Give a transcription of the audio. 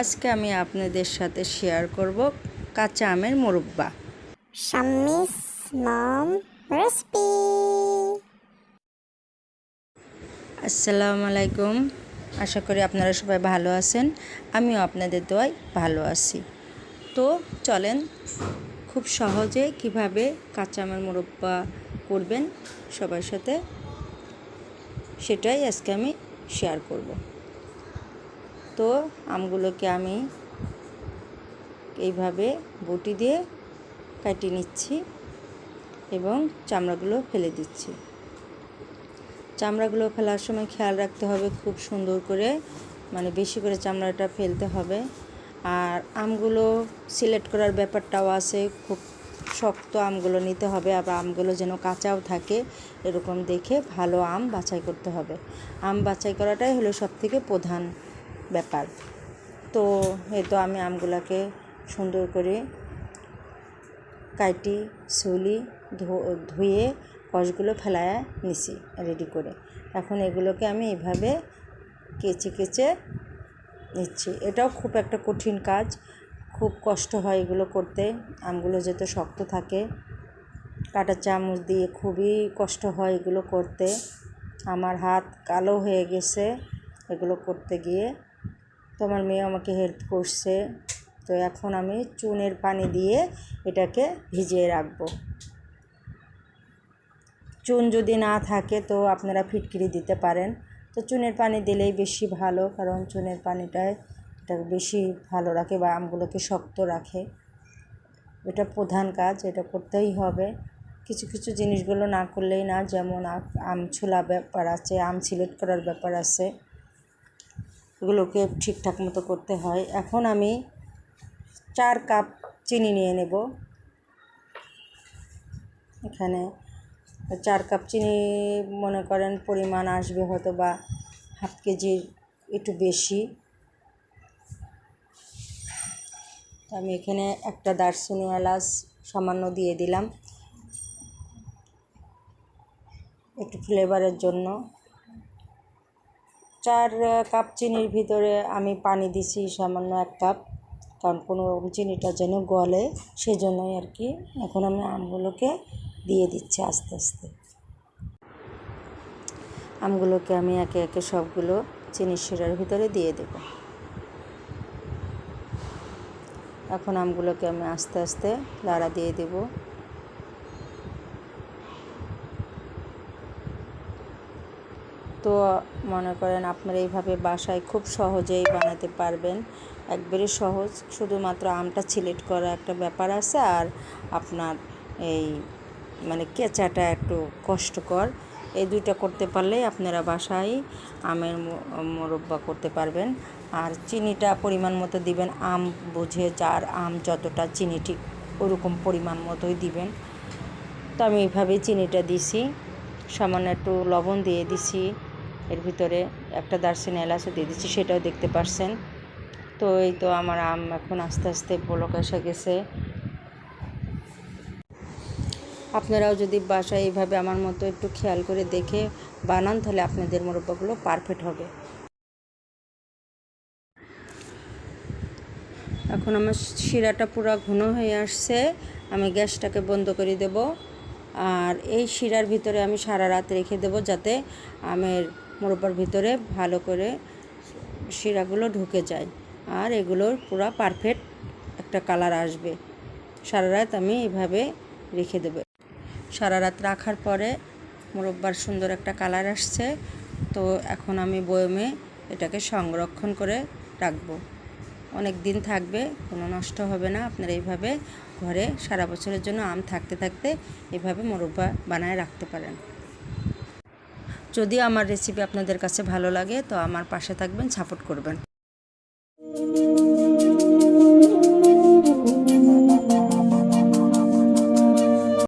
আজকে আমি আপনাদের সাথে শেয়ার করব কাঁচা আমের মুরব্বা. আসসালামু আলাইকুম। আশা করি আপনারা সবাই ভালো আছেন। আমিও আপনাদের দোয়ায় ভালো আছি। তো চলেন খুব সহজে কীভাবে কাঁচা আমের মুরব্বা করবেন সবার সাথে সেটাই আজকে আমি শেয়ার করব। তো আমগুলোকে আমি এইভাবে বটি দিয়ে কাটিয়ে নিচ্ছি এবং চামড়াগুলো ফেলে দিচ্ছি। চামড়াগুলো ফেলার সময় খেয়াল রাখতে হবে খুব সুন্দর করে মানে বেশি করে চামড়াটা ফেলতে হবে। আর আমগুলো সিলেক্ট করার ব্যাপারটাও আছে, খুব শক্ত আমগুলো নিতে হবে, আবার আমগুলো যেন কাঁচাও থাকে, এরকম দেখে ভালো আম বাছাই করতে হবে। আম বাছাই করাটাই হলো সব থেকে প্রধান ব্যাপার। তো এই তো আমি আমগুলোকে সুন্দর করে কাটি সুলি ধুয়ে কষগুলো ফেলায় নিছি রেডি করে। এখন এগুলোকে আমি এইভাবে কেচে কেচে নিচ্ছি। এটাও খুব একটা কঠিন কাজ, খুব কষ্ট হয় এগুলো করতে। আমগুলো যেহেতু শক্ত থাকে, কাটা চামচ দিয়ে খুবই কষ্ট হয় এগুলো করতে। আমার হাত কালো হয়ে গেছে এগুলো করতে গিয়ে। তো আমার মেয়ে আমাকে হেল্প করছে। তো এখন আমি চুনের পানি দিয়ে এটাকে ভিজিয়ে রাখব। চুন যদি না থাকে তো আপনারা ফিটকিরি দিতে পারেন। তো চুনের পানি দিলেই বেশি ভালো, কারণ চুনের পানিটায় এটা বেশি ভালো রাখে বা আমগুলোকে শক্ত রাখে। এটা প্রধান কাজ, এটা করতেই হবে। কিছু কিছু জিনিসগুলো না করলেই না, যেমন আম ছোলা ব্যাপার আছে, আম সিলেক্ট করার ব্যাপার আছে। এগুলোকে ঠিকঠাক মতো করতে হয়। এখন আমি চার কাপ চিনি নিয়ে নেব। এখানে চার কাপ চিনি মনে করেন পরিমাণ আসবে হয়তো বা হাফ কেজির একটু বেশি। আমি এখানে একটা দারচিনি এলাচ সামান্য দিয়ে দিলাম। একটু ফ্লেভারের জন্য। চার কাপ চিনির ভিতরে আমি পানি দিছি সামান্য এক কাপ। কারণ কোনো রকম চিনিটা যেন গলে, সেজন্যই আর কি এখন আমি আমগুলোকে দিয়ে দিচ্ছি আস্তে আস্তে। আমগুলোকে আমি একে একে সবগুলো চিনির শিরার ভিতরে দিয়ে দেব। এখন আমগুলোকে আমি আস্তে আস্তে লাড়া দিয়ে দেব। তো মনে করেন আপনারা এইভাবে বাসায় খুব সহজেই বানাতে পারবেন। একবারে সহজ। শুধুমাত্র আমটা সিলেক্ট করা একটা ব্যাপার আছে আর আপনার এই মানে কেঁচাটা একটু কষ্টকর। এই দুইটা করতে পারলেই আপনারা বাসায় আমের মোরব্বা করতে পারবেন। আর চিনিটা পরিমাণ মতো দিবেন। আম বুঝে যার আম যতটা চিনি ঠিক ওরকম পরিমাণ মতোই দিবেন। তো আমি এইভাবে চিনিটা দিছি। সামান্য একটু লবণ দিয়ে দিছি। এর ভিতরে একটা দারচিনি এলাচও দিয়ে দিচ্ছি, সেটাও দেখতে পারছেন। তো এই তো আমার আম এখন আস্তে আস্তে বলক এসে গেছে। আপনারাও যদি বাসায় এইভাবে আমার মতো একটু খেয়াল করে দেখে বানান, তাহলে আপনাদের মোরব্বাগুলো পারফেক্ট হবে। এখন আমার শিরাটা পুরো ঘন হয়ে আসছে, আমি গ্যাসটাকে বন্ধ করে দেব। আর এই শিরার ভিতরে আমি সারা রাত রেখে দেব, যাতে আমের মোরব্বার ভিতরে ভালো করে শিরাগুলো ঢুকে যায়। আর এগুলোর পুরো পারফেক্ট একটা কালার আসবে। সারা রাত আমি এভাবে রেখে দেবো। সারা রাত রাখার পরে মোরব্বার সুন্দর একটা কালার আসছে। তো এখন আমি বয়মে এটাকে সংরক্ষণ করে রাখব। অনেক দিন থাকবে, কোনো নষ্ট হবে না। আপনারা এইভাবে ঘরে সারা বছরের জন্য আম থাকতে থাকতে এভাবে মোরব্বা বানায় রাখতে পারেন। যদি আমার রেসিপি আপনাদের কাছে ভালো লাগে তো আমার পাশে থাকবেন সাপোর্ট করবেন।